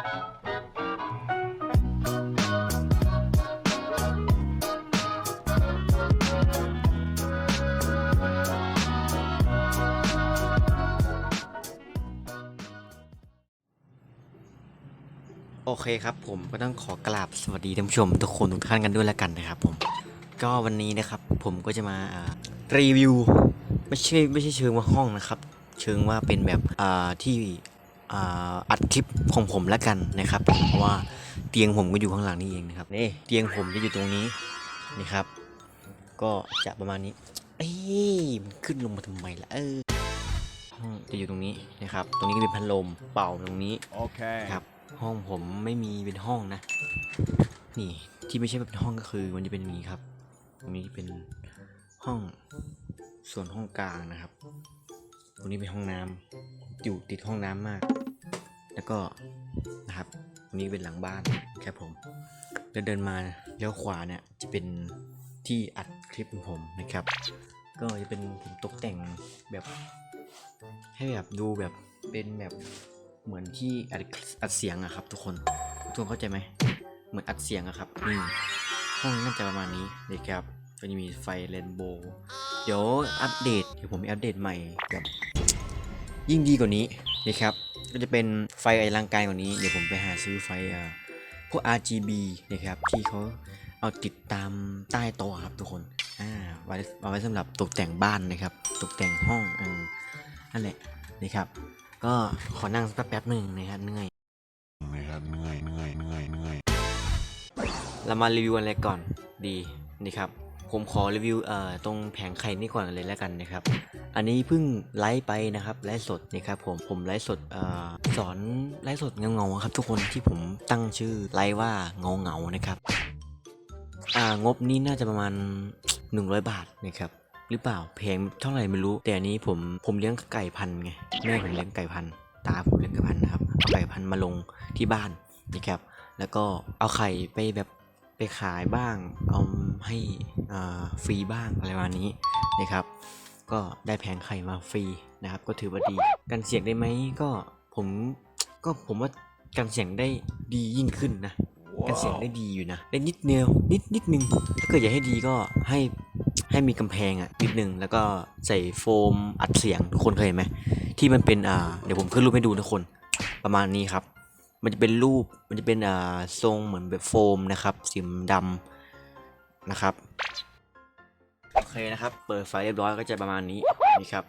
โอเคครับผมก็ต้องขอกราบสวัสดีท่านผู้ชม ทุกคนทุกท่านกันด้วยแล้วกันนะครับผมก็วันนี้นะครับผมก็จะมารีวิว ไม่ใช่ไม่ใช่เชิงว่าห้องนะครับ เชิงว่าเป็นแบบที่ อ่าอัดคลิปของผมแล้วกันนะครับผมเพราะว่าเตียงผมก็อยู่ข้างหลังนี่เองนะครับนี่เตียงผมจะอยู่ตรงนี้นี่ครับ ก็จะประมาณนี้เอ้ยมันขึ้นลงมาทำไมล่ะเออห้องจะอยู่ตรงนี้นะครับ ตรงนี้ก็เป็นพัดลมเป่าตรงนี้ Okay. ครับ ห้องผมไม่มีเป็นห้องนะ นี่ที่ไม่ใช่เป็นห้องก็คือ มันจะเป็นอย่างนี้ครับ ตรงนี้เป็นห้องส่วนห้องกลางนะครับ ตรงนี้เป็นห้องน้ำอยู่ติดห้องน้ำมาก แล้วก็นะครับนี้เป็นหลังบ้านครับผมเดินเดินมาเลี้ยวขวาเนี่ยจะเป็นที่อัดคลิปของผมนะครับ ก็จะเป็นผมตกแต่งแบบให้แบบดูแบบเป็นแบบเหมือนที่อัดอัดเสียงอะครับ ทุกคนทุกคนเข้าใจไหมเหมือนอัดเสียงอะครับนี่ห้องน่าจะประมาณนี้นะครับก็จะมีไฟเรนโบว์เดี๋ยวอัปเดตเดี๋ยวผมอัปเดตใหม่แบบยิ่งดีกว่านี้ นะครับ ก็จะเป็นไฟอลังการกว่านี้ เดี๋ยวผมไปหาซื้อไฟเอ่อพวก RGB นะครับ ที่เขาเอาติดตามใต้โต๊ะครับทุกคนอ่าไว้เอาไว้สำหรับตกแต่งบ้านนะครับ ตกแต่งห้องอืมนั่นแหละนะครับ ก็ขอนั่งสักแป๊บหนึ่งนะครับเหนื่อยนะครับเหนื่อยเหนื่อยเหนื่อยเหนื่อยเรามารีวิวอะไรก่อนดีนี่ครับ ผมขอรีวิวตรงแผงไข่นี่ก่อนเลยแล้วกันนะครับ อันนี้เพิ่งไลฟ์ไปนะครับไลฟ์สดนะครับผมผมไลฟ์สดอสอนไลฟ์สดเงาเงาๆครับ ทุกคนที่ผมตั้งชื่อไลฟ์ว่าเงาเงาๆนะครับอ่างบนี้น่าจะประมาณ 100 บาทนะครับหรือเปล่าแพงเท่าไหร่ไม่รู้ แต่อันนี้ผมผมเลี้ยงไก่พันธุ์ไงแม่ผมเลี้ยงไก่พันธุ์ตาผมเลี้ยงไก่พันธุ์นะครับเอาไก่พันธุ์มาลงที่บ้านนะครับแล้วก็เอาไข่ไปแบบ ไปขายบ้างเอาให้อ่าฟรีบ้างอะไรประมาณนี้นะครับ ก็ได้แผงไข่มาฟรีนะครับ ก็ถือว่าดีกันเสียงได้ไหมก็ผมก็ผมว่ากันเสียงได้ดียิ่งขึ้นนะกันเสียงได้ดีอยู่นะได้นิดเดียวนิดนิดนึงถ้าเกิดอยากให้ดีก็ให้ให้มีกำแพงอะนิดนึงแล้วก็ใส่โฟมอัดเสียงทุกคนเคยเห็นไหมที่มันเป็นอ่าเดี๋ยวผมขึ้นรูปให้ดูทุกคนประมาณนี้ครับ มันจะเป็นรูป มันจะเป็นอ่าทรงเหมือนแบบโฟมนะครับสีดำนะครับ โอเคนะครับ เปิดไฟเรียบร้อยก็จะประมาณนี้นี่ครับ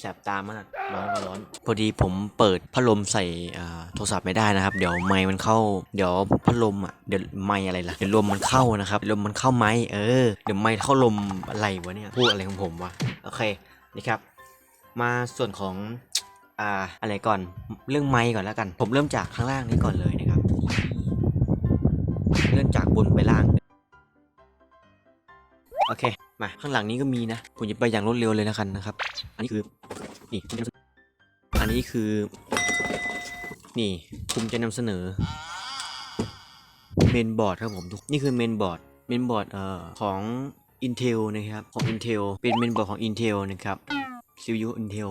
แสบตามากร้อนก็ร้อน พอดีผมเปิดพัดลมใส่อ่าโทรศัพท์ไม่ได้นะครับ เดี๋ยวไมค์มันเข้า เดี๋ยวพัดลมอะ เดี๋ยวไมค์อะไรล่ะ เดี๋ยวลมมันเข้านะครับ ลมมันเข้าไมค์เออ เดี๋ยวไมค์เข้าลมอะไรวะเนี่ย พูดอะไรของผมวะ โอเค นี่ครับ มาส่วนของ อ่าอะไรก่อนเรื่องไมค์ก่อนแล้วกัน ผมเริ่มจากข้างล่างนี้ก่อนเลยนะครับเริ่มจากบนไปล่างโอเคมาข้างหลังนี้ก็มีนะ ผมจะไปอย่างรวดเร็วเลยนะกันนะครับ อันนี้คือนี่อันนี้คือ นี่ผมจะนำเสนอเมนบอร์ดครับผมทุกนี่คือเมนบอร์ดเมนบอร์ดเอ่อของ Intel นะครับ ของ Intel เป็นเมนบอร์ดของ Intel นะครับ CPU Intel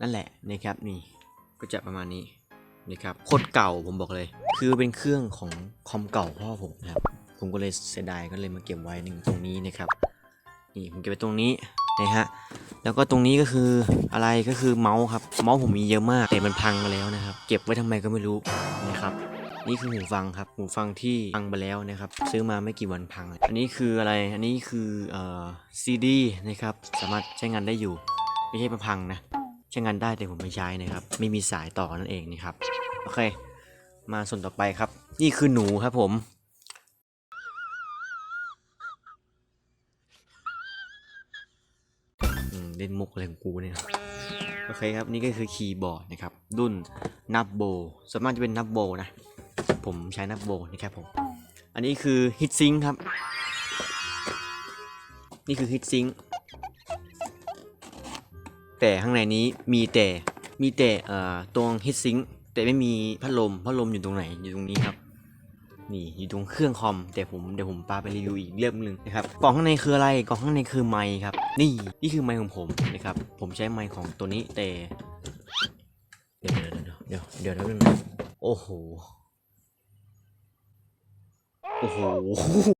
นั่นแหละนะครับนี่ก็จะประมาณนี้นะครับโคตรเก่าผมบอกเลย คือเป็นเครื่องของคอมเก่าพ่อผมนะครับผมก็เลยเสียดายก็เลยมาเก็บไว้หนึ่งตรงนี้นะครับนี่ผมเก็บไว้ตรงนี้นะฮะแล้วก็ตรงนี้ก็คืออะไรก็คือเมาส์ครับเมาส์ผมมีเยอะมากแต่มันพังไปแล้วนะครับ เก็บไว้ทำไมก็ไม่รู้นะครับนี่คือหูฟังครับหูฟังที่พังไปแล้วนะครับ ซื้อมาไม่กี่วันพัง อันนี้คืออะไรอันนี้คือเอ่อซีดีนะครับสามารถใช้งานได้อยู่ ไม่ใช่มาพังนะ ช้งานได้แต่ผมไม่ใช้นะครับ ไม่มีสายต่อนั่นเองนะครับ โอเค มาส่วนต่อไปครับ นี่คือหนูครับผมอืมเล่นมุกอะไรของกูเนี่ย โอเคครับ นี่ก็คือคีย์บอร์ดนะครับ รุ่นนับโบ ส่วนมากจะเป็นนับโบนะ ผมใช้นับโบนะครับผม อันนี้คือฮิตซิงครับ นี่คือฮิตซิง แต่ข้างในนี้มีแต่มีแต่เอ่อตรงฮิตซิงแต่ไม่มีพัดลมพัดลมอยู่ตรงไหนอยู่ตรงนี้ครับนี่อยู่ตรงเครื่องคอมแต่ผมเดี๋ยวผมปาไปรีวิวอีกเรื่องหนึ่งนะครับกล่องข้างในคืออะไรกล่องข้างในคือไมค์ครับ นี่นี่คือไมค์ของผมนะครับ ผมใช้ไมค์ของตัวนี้แต่ เดี๋ยวเดี๋ยวเดี๋ยวเดี๋ยวเดี๋ยวเดี๋ยวแป๊บนึงนะโอโอ้โหโอ้โห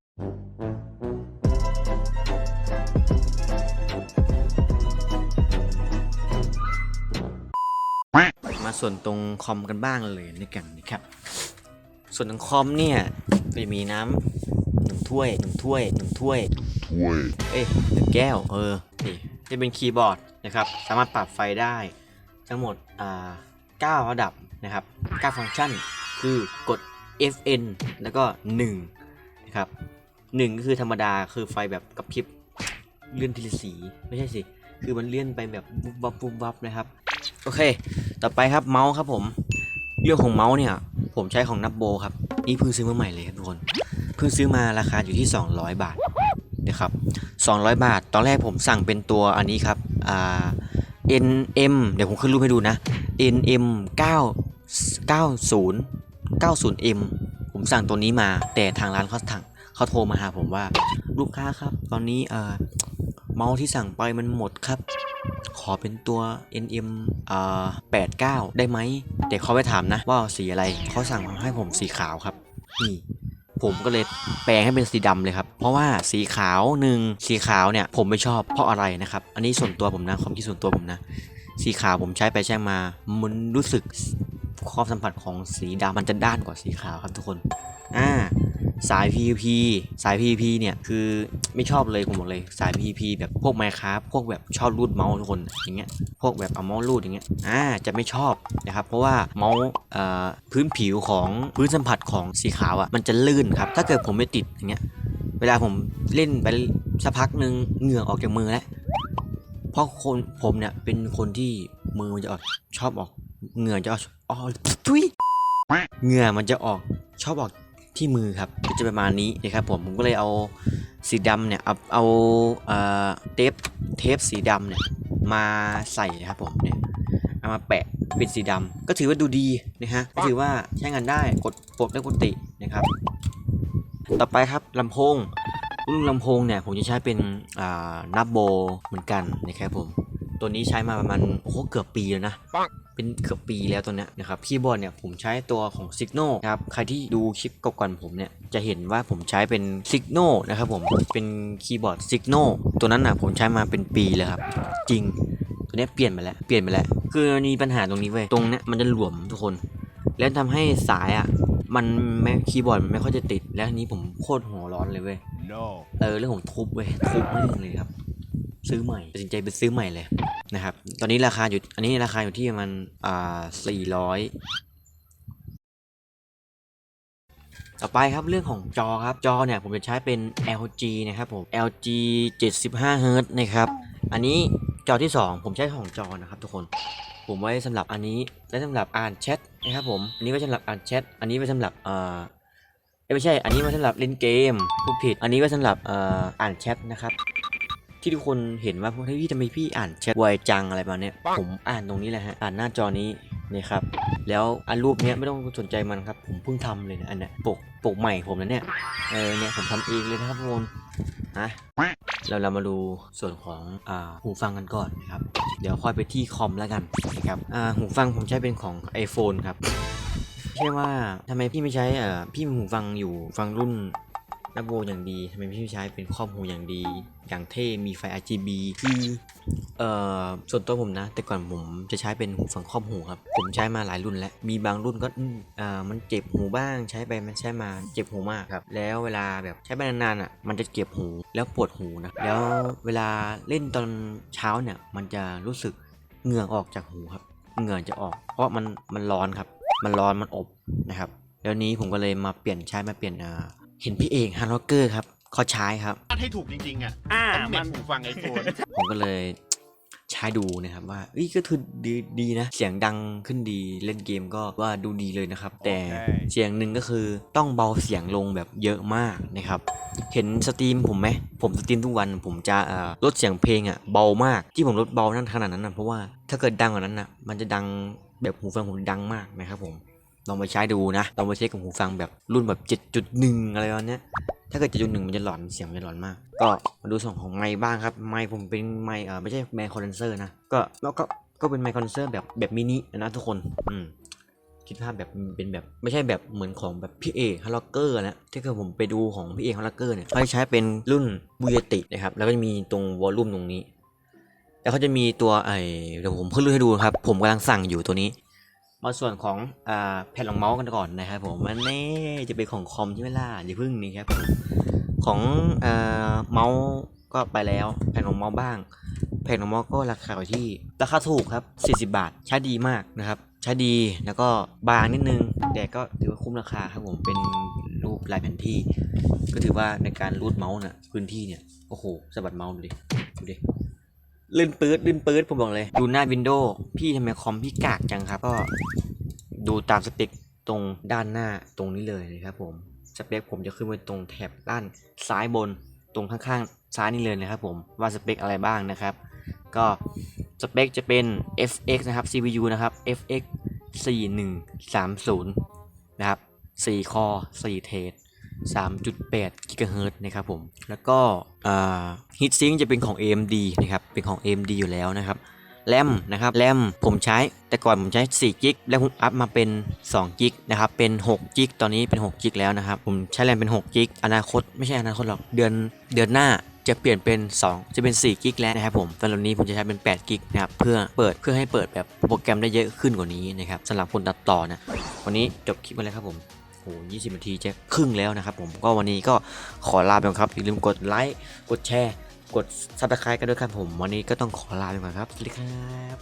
ส่วนตรงคอมกันบ้างเลยในกันนะครับ ส่วนตรงคอมเนี่ยก็จะมีน้ำหนึ่งถ้วยหนึ่งถ้วยหนึ่งถ้วยถ้วยเอ้ยหนึ่งแก้วเออนี่จะเป็นคีย์บอร์ดนะครับสามารถปรับไฟได้ ทั้งหมดอ่า9ระดับนะครับ9ฟังก์ชันคือกด FN แล้วก็ 1 นะครับ 1 ก็คือธรรมดาคือไฟแบบกระพริบเลื่อนทีละสี ไม่ใช่สิ คือมันเลื่อนไปแบบวุบวับวุบวับนะครับ โอเค ต่อไปครับเมาส์ครับผม เรื่องของเมาส์เนี่ย ผมใช้ของนับโบครับ นี่เพิ่งซื้อมาใหม่เลยครับทุกคน เพิ่งซื้อมาราคาอยู่ที่ 200 บาทนะครับ200 บาท ตอนแรกผมสั่งเป็นตัวอันนี้ครับ อ่า NM เดี๋ยวผมขึ้นรูปให้ดูนะ NM 9 90 90M ผมสั่งตัวนี้มา แต่ทางร้านเขาถังเขาโทรมาหาผมว่า ลูกค้าครับ ตอนนี้เอ่อเมาส์ที่สั่งไปมันหมดครับ ขอเป็นตัว NM อ่า89 ได้ไหม แต่เขาไปถามนะว่าสีอะไรเขาสั่งมาให้ผมสีขาวครับ นี่ผมก็เลยแปลงให้เป็นสีดำเลยครับ เพราะว่าสีขาวหนึ่งสีขาวเนี่ยผมไม่ชอบเพราะอะไรนะครับ อันนี้ส่วนตัวผมนะความคิดส่วนตัวผมนะ สีขาวผมใช้ไปใช้มามันรู้สึกความสัมผัสของสีดำมันจะด้านกว่าสีขาวครับทุกคน อ่า สาย PVP สาย PVP เนี่ยคือไม่ชอบเลยผมบอกเลยสาย PVP แบบพวก Minecraft พวกแบบชอบรูดเมาส์ทุกคนอย่างเงี้ยพวกแบบเอาเมาส์รูดอย่างเงี้ยอ่าจะไม่ชอบนะครับเพราะว่าเมาส์เอ่อพื้นผิวของพื้นสัมผัสของสีขาวอะ่ะมันจะลื่นครับถ้าเกิดผมไม่ติดอย่างเงี้ยเวลาผมเล่นไปสักพักหนึ่งเหงื่อออกจากมือแล้วเพราะคนผมเนี่ยเป็นคนที่มือมันจะออกชอบออกเหงื่อจะออกอ๋อทุยเหงื่อมันจะออกชอบออก ที่มือครับก็จะประมาณนี้นะครับผมผมก็เลยเอาสีดำเนี่ยเอาเอาเทปเทปสีดำเนี่ยมาใส่นะครับผมเนี่ยเอามาแปะเป็นสีดำก็ถือว่าดูดีนะฮะก็ถือว่าใช้งานได้กดปลดได้ปกตินะครับ ต่อไปครับลำโพงรุ่นลำโพงเนี่ยผมจะใช้เป็นอ่านับโบเหมือนกันนะครับผม ตัวนี้ใช้มาประมาณโอ้โหเกือบปีแล้วนะ เป็นเกือบปีแล้วตัวเนี้ยนะครับคีย์บอร์ดเนี่ยผมใช้ตัวของ Signal นะครับใครที่ดูคลิปก่อนๆผมเนี่ยจะเห็นว่าผมใช้เป็น Signal นะครับผมเป็นคีย์บอร์ด Signal ตัวนั้นนะผมใช้มาเป็นปีเลยครับจริงตัวเนี้ยเปลี่ยนไปแล้วเปลี่ยนไปแล้วคือมีปัญหาตรงนี้เว้ยตรงเนี้ยมันจะหลวมทุกคน แล้วทำให้สายอะมันไม่คีย์บอร์ดมันไม่ค่อยจะติดแล้วทีนี้ผมโคตรหัวร้อนเลยเว้ย no เออเรื่องของทุบเว้ยทุบแม่งเลยครับ ซื้อใหม่ตัดสินใจไปซื้อใหม่เลย นะครับ ตอนนี้ราคาอยู่ อันนี้ราคาอยู่ที่ประมาณอ่าสี่ร้อยต่อไปครับเรื่องของจอครับ จอเนี่ยผมจะใช้เป็น LG นะครับผม LG 75 Hz นะครับ อันนี้จอที่ 2 ผมใช้ของจอนะครับทุกคน ผมไว้สำหรับอันนี้และสำหรับอ่านแชทนะครับผม อันนี้ไว้สำหรับอ่านแชท อันนี้ไว้สำหรับเอ่อไม่ใช่ อันนี้ไว้สำหรับเล่นเกมพูดผิด อันนี้ไว้สำหรับเอ่ออ่านแชทนะครับ ที่ทุกคนเห็นว่าเฮ้ยพี่ทำไมพี่อ่านแชทไวจังอะไรประมาณเนี้ยผมอ่านตรงนี้แหละฮะอ่านหน้าจอนี้นี่ครับแล้วอันรูปเนี้ยไม่ต้องสนใจมันครับ ผมเพิ่งทำเลยนะอันเนี้ยปกปกใหม่ผมนะเนี่ยเออเนี่ยผมทำเองเลยนะครับทุกคนนะเราเรามาดูส่วนของอ่าหูฟังกันก่อนนะครับ เดี๋ยวค่อยไปที่คอมแล้วกันนะครับอ่าหูฟังผมใช้เป็นของ iPhone ครับไม่ใช่ว่าทำไมพี่ไม่ใช้เอ่อพี่มีหูฟังอยู่ฟังรุ่น นับโบอย่างดีทำไมพี่ใช้เป็นครอบหูอย่างดี อย่างเท่มีไฟ RGB คือเอ่อส่วนตัวผมนะ แต่ก่อนผมจะใช้เป็นหูฟังครอบหูครับ ผมใช้มาหลายรุ่นแล้ว มีบางรุ่นก็อืมเอ่อมันเจ็บหูบ้างใช้ไปมันใช้มาเจ็บหูมากครับ แล้วเวลาแบบใช้ไปนานๆอะ มันจะเจ็บหูแล้วปวดหูนะ แล้วเวลาเล่นตอนเช้าเนี่ย มันจะรู้สึกเหงื่อออกจากหูครับ เหงื่อจะออก เพราะมันมันร้อนครับ มันร้อนมันอบนะครับ แล้วนี้ผมก็เลยมาเปลี่ยนใช้มาเปลี่ยนอ่า เห็นพี่เอกฮันล็อกเกอร์ครับเขาใช้ครับ ให้ถูกจริงๆอะอ่าต้องเน็มัตนหูฟังไอโฟน ผมก็เลยใช้ดูนะครับว่าเอ้ยก็คือดีดีนะ เสียงดังขึ้นดีเล่นเกมก็ว่าดูดีเลยนะครับ แต่โอเค เสียงหนึ่งก็คือต้องเบาเสียงลงแบบเยอะมากนะครับ เห็นสตรีมผมไหมผมสตรีมทุกวันผมจะเอ่อลดเสียงเพลงอะเบามาก ที่ผมลดเบานั่นขนาดนั้นนะเพราะว่าถ้าเกิดดังกว่านั้นอะมันจะดังแบบหูฟังผมดังมากนะครับผม ลองไปใช้ดูนะลองไปเช็คกับหูฟังแบบรุ่นแบบ 7.1 อะไรประมาณเนี้ยถ้าเกิดจะจุดหนึ่งมันจะหลอนเสียงมันจะหลอนมาก ก็มาดูส่วนของไมค์บ้างครับ ไมค์ผมเป็นไมค์เออไม่ใช่ไมค์คอนเดนเซอร์นะ ก็แล้วก็ก็เป็นไมค์คอนเดนเซอร์แบบแบบมินินะทุกคนอืมคิดภาพแบบเป็นแบบไม่ใช่แบบเหมือนของแบบพี่เอกฮาร์ลเกอร์นะที่เคยผมไปดูของพี่เอกฮาร์ลเกอร์เนี่ยเขาจะใช้เป็นรุ่นบูยตินะครับแล้วก็จะมีตรงวอลลุ่มตรงนี้ แล้วเขาจะมีตัวไอเดี๋ยวผมเพิ่งรู้ให้ดูครับ ผมกำลังสั่งอยู่ตัวนี้ มาส่วนของอ่าแผ่นรองเมาส์กันก่อนนะครับผมมันแน่จะเป็นของคอมใช่ไหมล่ะอย่าพึ่งนี่ครับผมของอ่าเมาส์ก็ไปแล้วแผ่นรองเมาส์บ้าง แผ่นรองเมาส์ก็ราคาอยู่ที่ราคาถูกครับ 40 บาทใช้ดีมากนะครับใช้ดีแล้วก็บางนิดนึง แต่ก็ถือว่าคุ้มราคาครับผมเป็นรูปลายแผนที่ ก็ถือว่าในการรูดเมาส์น่ะพื้นที่เนี่ยโอ้โหสะบัดเมาส์ดูดิดูดิ ลื่นปื๊ดลื่นปื๊ดผมบอกเลย ดูหน้าวินโดว์พี่ทำไมคอมพี่กากจังครับ ก็ดูตามสเปคตรงด้านหน้าตรงนี้เลยนะครับผมสเปคผมจะขึ้นไว้ตรงแถบด้านซ้ายบนตรงข้างๆซ้ายนี่เลยนะครับผมว่าสเปคอะไรบ้างนะครับ ก็สเปคจะเป็น FX นะครับ CPU นะครับ FX 4130 นะครับ 4 คอ 4 เทรด 3.8 GHz นะครับผม แล้วก็ฮีทซิงจะเป็นของ AMD นะครับ เป็นของ AMD อยู่แล้วนะครับแรมนะครับแรมผมใช้แต่ก่อนผมใช้4กิกแล้วผมอัพมาเป็น2กิกนะครับเป็น6กิกตอนนี้เป็น6กิกแล้วนะครับผมใช้แรมเป็น6กิกอนาคตไม่ใช่อนาคตหรอกเดือนเดือนหน้าจะเปลี่ยนเป็น 2 จะเป็น4กิกแล้วนะครับผมตอนนี้ผมจะใช้เป็น8กิกนะครับเพื่อเปิดเพื่อให้เปิดแบบโปรแกรมได้เยอะขึ้นกว่านี้นะครับสำหรับคนตัดต่อนะวันนี้จบคลิปมาแล้วครับผม โอ้ยี่สิบนาทีจะครึ่งแล้วนะครับผมก็วันนี้ก็ขอลาไปก่อนครับอย่าลืมกดไลค์กดแชร์ กดซับสไครต์กันด้วยครับผม วันนี้ก็ต้องขอลาไปก่อนครับสวัสดีครับ